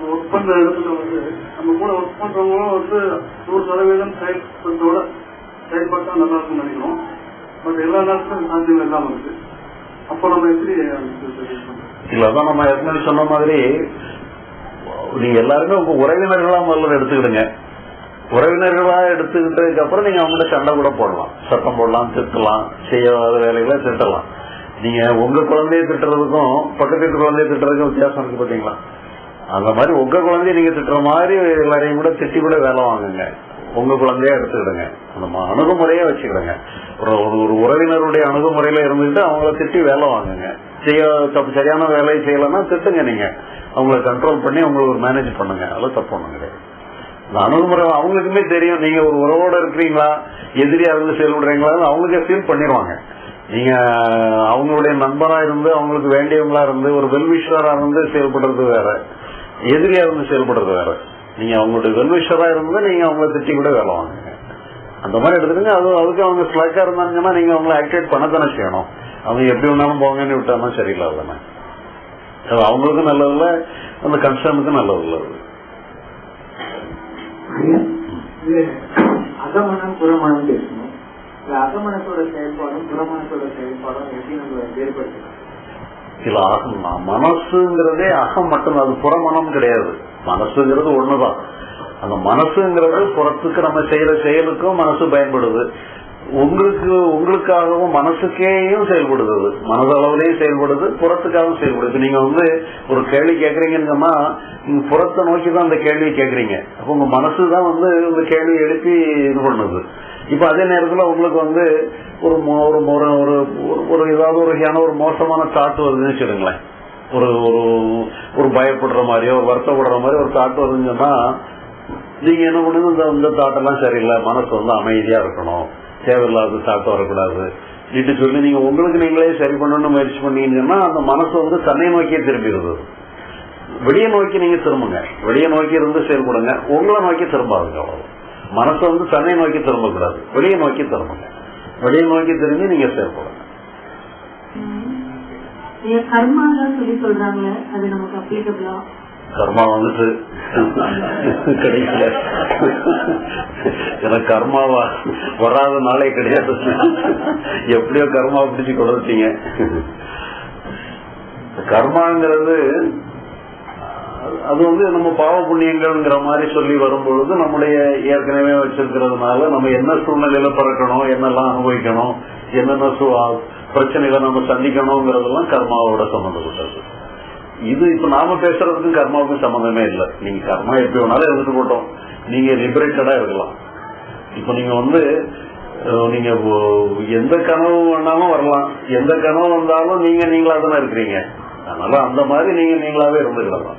நம்ம ஒர்க் பண்ற இடத்துல வந்து நம்ம கூட ஒர்க் பண்றவங்களும் வந்து நூறு சதவீதம் செயல்பட்டோட செயல்பட்டா நல்லா இருக்கும் நினைக்கிறோம். பட் எல்லா நேரத்திலும் சாத்தியம் இல்லாம இருக்கு. அப்போ நம்ம எப்படி இல்ல அதான் நம்ம ஏற்கனவே சொன்ன மாதிரி நீங்க எல்லாருமே உங்க உறவினர்களா முதல்ல எடுத்துக்கிடுங்க. உறவினர்களா எடுத்துக்கிட்டதுக்கு அப்புறம் நீங்க அவங்கள்ட்ட சண்டை கூட போடலாம். சட்டம் போடலாம் திட்டலாம் செய்யாத வேலைகளை திட்டலாம். நீங்க உங்க குழந்தைய திட்டுறதுக்கும் பக்கத்து வீட்டு குழந்தைய திட்டுறதுக்கும் வித்தியாசம் இருக்கு பாத்தீங்களா? அந்த மாதிரி உங்க குழந்தைய நீங்க திட்டுற மாதிரி எல்லாரையும் கூட திட்டி கூட வேலை வாங்குங்க. உங்க குழந்தைய எடுத்துக்கிடுங்க. அந்த அணுகுமுறையே வச்சுக்கிடுங்க. ஒரு ஒரு- ஒரு உறவினருடைய அணுகுமுறையில இருந்துட்டு அவங்கள திட்டி வேலை வாங்குங்க. செய்ய தப்பு சரியான வேலையை செய்யலைன்னா திட்டுங்க நீங்க. அவங்கள கண்ட்ரோல் பண்ணி அவங்களுக்கு மேனேஜ் பண்ணுங்க. அதெல்லாம் தப்பு ஒண்ணு கிடையாது. இந்த அணுகுமுறை அவங்களுக்குமே தெரியும். நீங்க ஒரு உறவோட இருக்கிறீங்களா? எதிரியா இருந்து செயல்படுறீங்களா? அவங்களுக்கே ஃபீல் பண்ணிடுவாங்க. நீங்க அவங்களுடைய நண்பரா இருந்து அவங்களுக்கு வேண்டியவங்களா இருந்து ஒரு வெல்விஷரா இருந்து செயல்படுறது வேற. எதிரியா இருந்து செயல்படுறது வேற. நீங்க அவங்களுடைய வெல்விஷரா இருந்து நீங்க அவங்கள திட்டி கூட வேலை வாங்க அந்த மாதிரி எடுத்துக்கங்க. அது அதுக்கு அவங்க ஸ்லாக்கா இருந்தாங்கன்னா நீங்க அவங்கள ஆக்டிவேட் தானே செய்யணும். அவங்க எப்படி வேணாலும் போங்கன்னு விட்டாலும் சரியில்லை தானே. அது அவங்களுக்கும் நல்லதில்ல அந்த கன்சர்னுக்கும் நல்லதில்ல அது. அகமனம் புறமனம் பேசணும் அகமனத்தோட செயல்பாடும் புறமனத்தோட செயல்பாடும் எப்படி நம்ம வேறுபடுத்தலாம் சில மனசுங்கிறதே அகம் மட்டும் அது புறமனம் கிடையாது. மனசுங்கிறது ஒண்ணுதான். அந்த மனசுங்கிறது புறத்துக்கு நம்ம செய்யற செயலுக்கும் மனசு பயன்படுது. உங்களுக்கு உங்களுக்காகவும் மனசுக்கேயும் செயல்படுது. அது மனதளவுலயும் செயல்படுது புறத்துக்காகவும் செயல்படுது. நீங்க வந்து ஒரு கேள்வி கேக்குறீங்கன்னா சொன்னா நீங்க புறத்தை நோக்கி தான் அந்த கேள்வியை கேக்குறீங்க. அப்ப உங்க மனசு தான் வந்து இந்த கேள்வி எழுப்பி இது பண்ணுது. இப்ப அதே நேரத்துல உங்களுக்கு வந்து ஒரு ஒரு ஒரு ஒரு- ஒரு- ஒரு ஏதாவது ஒரு வகையான ஒரு மோசமான தாட் வருதுன்னு வச்சுக்கோங்களேன். ஒரு ஒரு ஒரு பயப்படுற மாதிரியோ ஒரு வருத்தப்படுற மாதிரி ஒரு தாட் வருதுன்னு சொன்னா நீங்க என்ன பண்ணுங்க இந்த இந்த தாட்டெல்லாம் சரியில்லை. மனசு வந்து அமைதியா இருக்கணும். தேவையில்லாத தாட் வரக்கூடாது. இப்படி சொல்லி நீங்க உங்களுக்கு நீங்களே சரி பண்ணணும்னு முயற்சி பண்ணீங்கன்னா அந்த மனசு வந்து தன்னை நோக்கியே திரும்பிடுது. வெளியே நோக்கி நீங்க திரும்புங்க. வெளியே நோக்கி இருந்து செயல்படுங்க. உங்களை நோக்கி திரும்பாதுங்க அவ்வளவு மனசு வந்து தன்னை நோக்கி திரும்பக்கூடாது. வெளியே நோக்கி திரும்புங்க வெளியே நோக்கி திரும்பி நீங்க செயல்படுங்க கர்மா வந்துட்டு கிடைக்கல. எனக்கு கர்மாவா வராத நாளே கிடையாது. எப்படியோ கர்மா பிடிச்சு கொடுத்தீங்க கர்மாங்கிறது அது வந்து நம்ம பாவ புண்ணியங்கள்ங்கிற மாதிரி சொல்லி வரும்பொழுது நம்முடைய ஏற்கனவே வச்சிருக்கிறதுனால நம்ம என்ன சூழ்நிலையில பிறக்கணும் என்னெல்லாம் அனுபவிக்கணும் என்னென்ன பிரச்சனைகளை நம்ம சந்திக்கணுங்கிறதெல்லாம் கர்மாவோட சம்பந்தப்பட்டது இது இப்ப நாம பேசுறதுக்கும் கர்மாவுக்கும் சம்பந்தமே இல்லை. நீங்க கர்மா எப்படி வேணாலும் இருந்துட்டு போட்டோம். நீங்க லிபரேட்டடா இருக்கலாம். இப்ப நீங்க வந்து நீங்க எந்த கனவு வேணாலும் வரலாம். எந்த கனவு வந்தாலும் நீங்க நீங்களா தானே இருக்கிறீங்க. அதனால அந்த மாதிரி நீங்க நீங்களாவே இருந்துக்கலாம்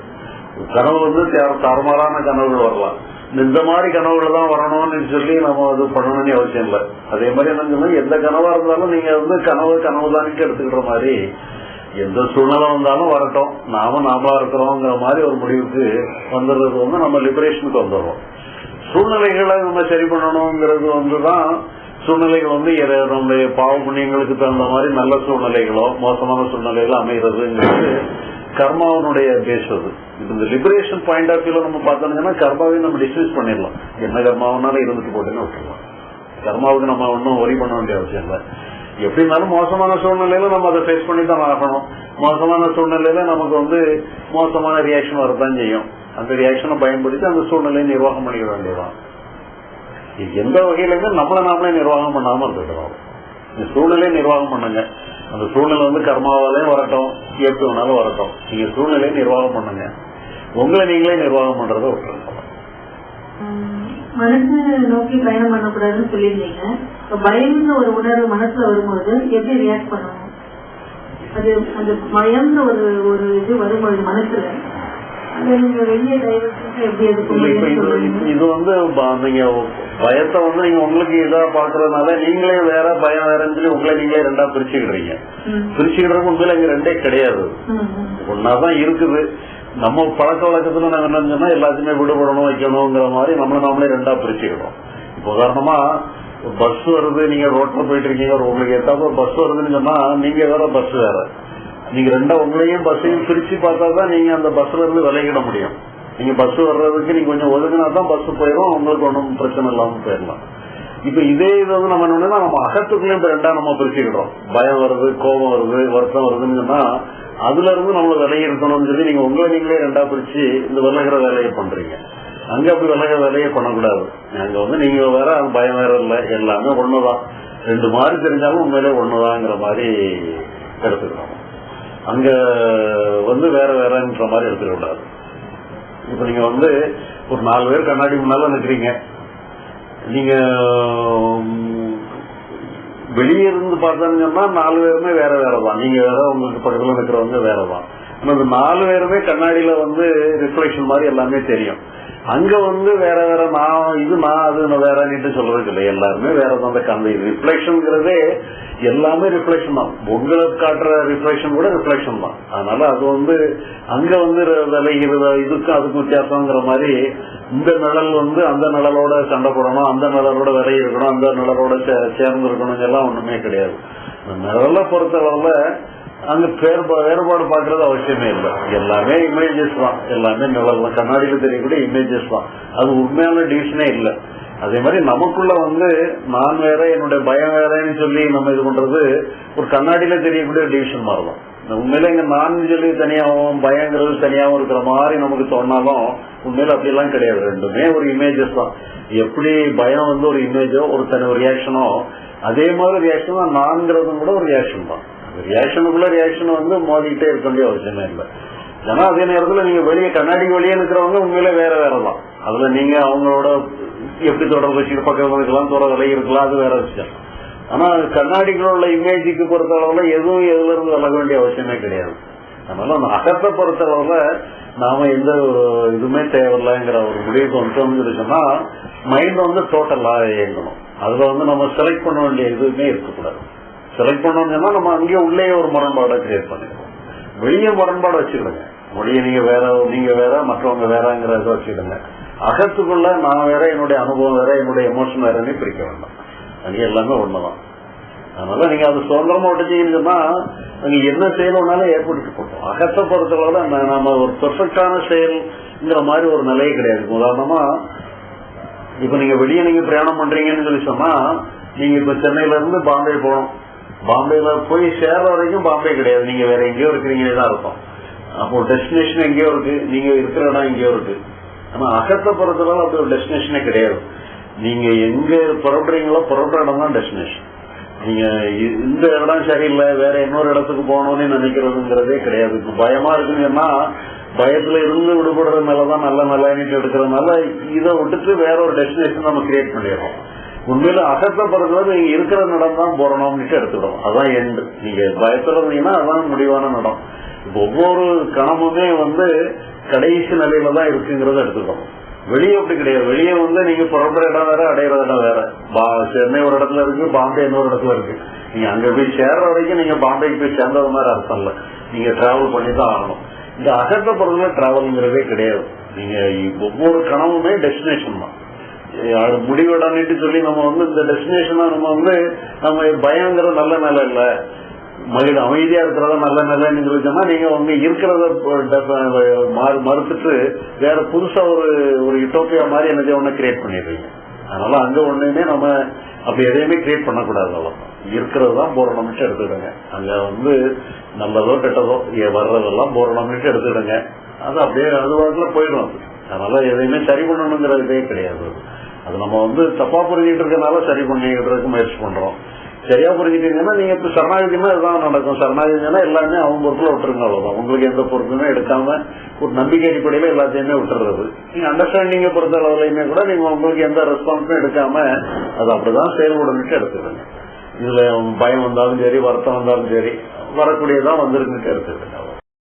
கனவு வந்து தா- கனவுகள் வரலாம். இந்த மாதிரி கனவுகள் தான் வரணும்னு சொல்லி நம்ம அது பண்ணணும்னு அவசியம் இல்லை. அதே மாதிரி என்ன எந்த கனவா இருந்தாலும் நீங்க வந்து கனவு கனவு தானிக்கு எடுத்துக்கிற மாதிரி எந்த சூழ்நிலை வந்தாலும் வரட்டும். நாம நாமளா இருக்கிறோங்கிற மாதிரி ஒரு முடிவுக்கு வந்துடுறது வந்து நம்ம லிபரேஷனுக்கு வந்துடுறோம். சூழ்நிலைகளை நம்ம சரி பண்ணணுங்கிறது வந்துதான் சூழ்நிலைகள் வந்து நம்முடைய பாவ புண்ணியங்களுக்கு தகுந்த மாதிரி நல்ல சூழ்நிலைகளோ மோசமான சூழ்நிலைகளோ அமைகிறதுங்கிறது கர்மாவனுடைய பேஸ் அது. இப்போ இந்த லிபரேஷன் பாயிண்ட் ஆஃப் வியூல நம்ம பார்த்தோம்னா கர்மாவையும் நம்ம டிஸ்மிஸ் பண்ணிடலாம். என்ன கர்மாவனாலும் இருந்துட்டு போட்டுன்னு விட்டுருலாம் கர்மாவுக்கு நம்ம ஒன்றும் ஒரி பண்ண வேண்டிய அவசியம் இல்லை. எப்படி இருந்தாலும் மோசமான சூழ்நிலையில நம்ம அதை ஃபேஸ் பண்ணி தான் ஆகணும். மோசமான சூழ்நிலையில நமக்கு வந்து மோசமான ரியாக்ஷன் வரதான் செய்யும். அந்த ரியாக்ஷனை பயன்படுத்தி அந்த சூழ்நிலையை நிர்வாகம் பண்ணிக்க வேண்டியதான் இது எந்த வகையிலுமே நம்மளை நாமளே நிர்வாகம் பண்ணாம இருந்துக்கிறோம். இந்த சூழ்நிலையை நிர்வாகம் பண்ணுங்க. அந்த சூழ்நிலை வந்து கர்மாவாலையும் வரட்டும் எப்படி வேணாலும் வரட்டும். நீங்க சூழ்நிலையை நிர்வாகம் பண்ணுங்க. உங்களை நீங்களே நிர்வாகம் பண்றதை விட்டுருங்க மனசு நோக்கி பயணம் பண்ணக்கூடாதுன்னு சொல்லியிருந்தீங்க. பயம்னு ஒரு உணர்வு மனசுல வரும்போது எப்படி ரியாக்ட் பண்ணணும்? அது அந்த பயம்னு ஒரு ஒரு இது வரும்பொழுது மனசுல. இது வந்து நீங்க பயத்தை வந்து நீங்க உங்களுக்கு இதா பாக்குறதுனால நீங்களே வேற பயம் வேறன்னு சொல்லி உங்களை நீங்களே ரெண்டா பிரிச்சுக்கிடுறீங்க. பிரிச்சுக்கிடுறதுக்கு உண்மையில இங்க ரெண்டே கிடையாது. ஒன்னாதான் இருக்குது. நம்ம பழக்க வழக்கத்துல நாங்க என்ன சொன்னா எல்லாத்தையுமே விடுபடணும் வைக்கணுங்கிற மாதிரி நம்மள நாமளே ரெண்டா பிரிச்சுக்கிறோம் இப்போ உதாரணமா பஸ் வருது நீங்க ரோட்ல போயிட்டு இருக்கீங்க ஒரு உங்களுக்கு ஏதாவது ஒரு பஸ் வருதுன்னு சொன்னா நீங்க வேற பஸ் வேற. நீங்க ரெண்டா உங்களையும் பஸ்ஸையும் பிரிச்சு பார்த்தா தான் நீங்க அந்த பஸ்ல இருந்து விலகிட முடியும். நீங்க பஸ் வர்றதுக்கு நீங்க கொஞ்சம் ஒதுங்கினா தான் பஸ் போயிடும் உங்களுக்கு ஒன்றும் பிரச்சனை இல்லாமல் போயிடலாம் இப்ப இதே இது வந்து நம்ம என்னன்னா நம்ம அகத்துக்குள்ளேயும் இப்ப ரெண்டா நம்ம பிரிச்சுக்கிட்டோம் பயம் வருது கோபம் வருது வருத்தம் வருதுன்னு சொன்னா அதுல இருந்து நம்மள விலகி இருக்கணும்னு சொல்லி நீங்க உங்களை நீங்களே ரெண்டா பிரிச்சு இந்த விலகிற வேலையை பண்றீங்க. அங்க அப்படி விலகிற வேலையை பண்ணக்கூடாது. அங்க வந்து நீங்க வேற பயம் வேற இல்ல எல்லாமே ஒண்ணுதான். ரெண்டு மாதிரி தெரிஞ்சாலும் உண்மையிலே ஒண்ணுதாங்கிற மாதிரி எடுத்துக்கணும் அங்க வந்து வேற வேறன்ற மாதிரி எடுத்துக்க கூடாது இப்ப நீங்க வந்து ஒரு நாலு பேர் கண்ணாடி முன்னால நிக்கிறீங்க. நீங்க வெளியே இருந்து பார்த்தீங்கன்னா நாலு பேருமே வேற வேற தான். நீங்க வேற உங்களுக்கு பக்கத்துல நிற்கிறவங்க வேற தான். இந்த நாலு பேருமே கண்ணாடியில வந்து ரிஃப்ளெக்ஷன் மாதிரி எல்லாமே தெரியும். அங்க வந்து வேற வேற நான் இது நான் அது நான் வேறன்னுட்டு சொல்றதுக்கு இல்லை. எல்லாருமே வேற தான் அந்த கந்த ரிஃப்ளெக்ஷன்ங்கிறதே எல்லாமே ரிஃப்ளெக்ஷன் தான். உங்களை காட்டுற ரிஃப்ளெக்ஷன் கூட ரிஃப்ளெக்ஷன் தான். அதனால அது வந்து அங்க வந்து விளைகிறத இதுக்கும் அதுக்கும் வித்தியாசங்கிற மாதிரி இந்த நிழல் வந்து அந்த நிழலோட சண்டை போடணும் அந்த நிழலோட விலை இருக்கணும் அந்த நிழலோட சே- சேர்ந்து இருக்கணும் எல்லாம் ஒண்ணுமே கிடையாது. நிழலை பொறுத்தளவுல அங்க வேறுபாடு பாக்குறது அவசியமே இல்லை. எல்லாமே இமேஜஸ் தான். எல்லாமே நிழல் தான். கண்ணாடியில் தெரியக்கூடிய இமேஜஸ் தான். அது உண்மையான டிவிஷனே இல்லை. அதே மாதிரி நமக்குள்ள வந்து நான் வேற என்னுடைய பயம் வேறன்னு சொல்லி நம்ம இது பண்றது ஒரு கண்ணாடியில தெரியக்கூடிய டிவிஷன் மாதிரி தான் உண்மையில இங்க நான் சொல்லி தனியாகவும் பயங்கிறது தனியாகவும் இருக்கிற மாதிரி நமக்கு தோணாலும் உண்மையில அப்படிலாம் கிடையாது. ரெண்டுமே ஒரு இமேஜஸ் தான். எப்படி பயம் வந்து ஒரு இமேஜோ ஒரு தனி ஒரு ரியாக்ஷனோ அதே மாதிரி ரியாக்ஷன் தான் நான்கிறதும் கூட ஒரு ரியாக்ஷன் தான். ரியாக்ஷனுக்குள்ள ரியாக்ஷன் வந்து மோதிக்கிட்டே இருக்க வேண்டிய அவசியமே இல்லை. ஏன்னா அதே நேரத்துல நீங்க வெளியே கண்ணாடி வெளியே இருக்கிறவங்க உண்மையில வேற வேற தான் அதுல நீங்க அவங்களோட எப்படி தொடர்பு வச்சுட்டு பக்கத்துல இருக்கலாம் தூரம் இருக்கலாம் அது வேற விஷயம். ஆனா கண்ணாடிக்குள்ள உள்ள இமேஜுக்கு பொறுத்த அளவுல எதுவும் எதுல இருந்து விலக வேண்டிய அவசியமே கிடையாது. அதனால அந்த அகத்தை பொறுத்த அளவுல நாம எந்த ஒரு இதுவுமே தேவையில்லைங்கிற ஒரு முடிவுக்கு வந்துட்டோம்னு சொன்னா மைண்ட் வந்து டோட்டலா இயங்கணும். அதுல வந்து நம்ம செலக்ட் பண்ண வேண்டிய எதுவுமே இருக்கக்கூடாது. செலக்ட் பண்ணோம்னா நம்ம அங்கேயே உள்ளே ஒரு முரண்பாடை கிரியேட் பண்ணிடுவோம். வெளியே முரண்பாடு வச்சுக்கிடுங்க. மொழியை நீங்க வேற நீங்க வேற மற்றவங்க வேறங்கிறத இதை வச்சுக்கிடுங்க. அகத்துக்குள்ள நான் வேற என்னுடைய அனுபவம் வேற என்னுடைய எமோஷன் வேறன்னு பிரிக்க வேண்டாம். அங்கே எல்லாமே ஒண்ணுதான். அதனால நீங்க அது சுதந்திரமா விட்டுச்சீங்கன்னா நீங்க என்ன செயலும்னாலும் ஏற்பட்டு போட்டோம் அகத்தை பொறுத்தளவுல ந- நம்ம ஒரு பெர்ஃபெக்டான செயல்ங்கிற மாதிரி ஒரு நிலையே கிடையாது. உதாரணமா இப்ப நீங்க வெளியே நீங்க பிரயாணம் பண்றீங்கன்னு சொல்லி சொன்னா நீங்க இப்ப சென்னையில இருந்து பாம்பே போகணும். பாம்பேல போய் சேர்ற வரைக்கும் பாம்பே கிடையாது. நீங்க வேற எங்கேயோ இருக்கிறீங்களே தான் இருக்கும். அப்போ டெஸ்டினேஷன் எங்கேயோ இருக்கு. நீங்க இருக்கிற இடம் எங்கேயோ இருக்கு. ஆனா அகத்தை பொறுத்தளவு அப்படி ஒரு டெஸ்டினேஷனே கிடையாது. நீங்க எங்க புறப்படுறீங்களோ புறப்படுற இடம் தான் டெஸ்டினேஷன் நீங்க இ- இந்த இடம் சரியில்லை வேற இன்னொரு இடத்துக்கு போகணும்னு நினைக்கிறதுங்கிறதே கிடையாது. இப்ப பயமா இருக்குங்கன்னா பயத்துல இருந்து விடுபடுற மேலதான் நல்ல நிலைன்னு எடுக்கிறதுனால இதை விட்டுட்டு வேற ஒரு டெஸ்டினேஷன் நம்ம கிரியேட் பண்ணிடுறோம். உண்மையில அகத்தை பொறுத்தவரை நீங்க இருக்கிற இடம் தான் போறணும்னு எடுத்துக்கிறோம். அதான் எண்டு நீங்க பயத்துல இருந்தீங்கன்னா அதான் முடிவான இடம். ஒவ்வொரு கணமுமே வந்து கடைசி நிலையில தான் இருக்குங்கிறத எடுத்துக்கணும். வெளியே அப்படி கிடையாது. வெளியே வந்து நீங்க புறப்படுற இடம் வேற அடையிற இடம் வேற. பா- சென்னை ஒரு இடத்துல இருக்கு பாம்பே இன்னொரு இடத்துல இருக்கு. நீங்க அங்க போய் சேர்ற வரைக்கும் நீங்க பாம்பேக்கு போய் சேர்ந்தது மாதிரி அர்த்தம் இல்ல. நீங்க டிராவல் பண்ணி தான் ஆகணும். இந்த அகத்த பொறுத்தவரை டிராவல்ங்கிறதே கிடையாது. நீங்க ஒவ்வொரு கனவுமே டெஸ்டினேஷன் தான். அது சொல்லி நம்ம வந்து இந்த டெஸ்டினேஷனா நம்ம வந்து நம்ம பயங்கிற நல்ல நிலை இல்லை. மகிழ அமைதியா இருக்கிறத நல்ல நிலைன்னு சொல்லி சொன்னா நீங்க உங்க இருக்கிறத மறு- மறுத்துட்டு வேற புதுசா ஒரு ஒரு யூட்டோப்பியா மாதிரி என்ன ஒண்ணு கிரியேட் பண்ணிடுறீங்க. அதனால அங்க ஒண்ணுமே நம்ம அப்படி எதையுமே கிரியேட் பண்ணக்கூடாது அவ்வளவுதான் இருக்கிறது தான் பூரணமிட்டு எடுத்துக்கிடுங்க அங்க வந்து நல்லதோ கெட்டதோ வர்றதெல்லாம் பூரணமிட்டு எடுத்துக்கிடுங்க அது அப்படியே அது வாக்குல போயிடும் அது. அதனால எதையுமே சரி பண்ணணுங்கிற இதே கிடையாது. அது. அது நம்ம வந்து தப்பா புரிஞ்சுட்டு இருக்கனால சரி பண்ணிக்கிறதுக்கு முயற்சி பண்றோம். சரியா புரிஞ்சுட்டீங்கன்னா நீங்க இப்ப சரணாகதினா இதுதான் நடக்கும். சரணாகதினா எல்லாமே அவங்க பொறுப்புல விட்டுருங்க அவ்வளவுதான். உங்களுக்கு எந்த பொறுப்புமே எடுக்காம ஒரு நம்பிக்கை அடிப்படையில எல்லாத்தையுமே விட்டுறது. நீங்க அண்டர்ஸ்டாண்டிங்க பொறுத்த அளவுலையுமே கூட நீங்க உங்களுக்கு எந்த ரெஸ்பான்ஸும் எடுக்காம அது அப்படிதான் செயல்படணுட்டு எடுத்துக்கணும் இதுல பயம் வந்தாலும் சரி வருத்தம் வந்தாலும் சரி வரக்கூடியதான் வந்திருக்குன்னு எடுத்துக்கணும்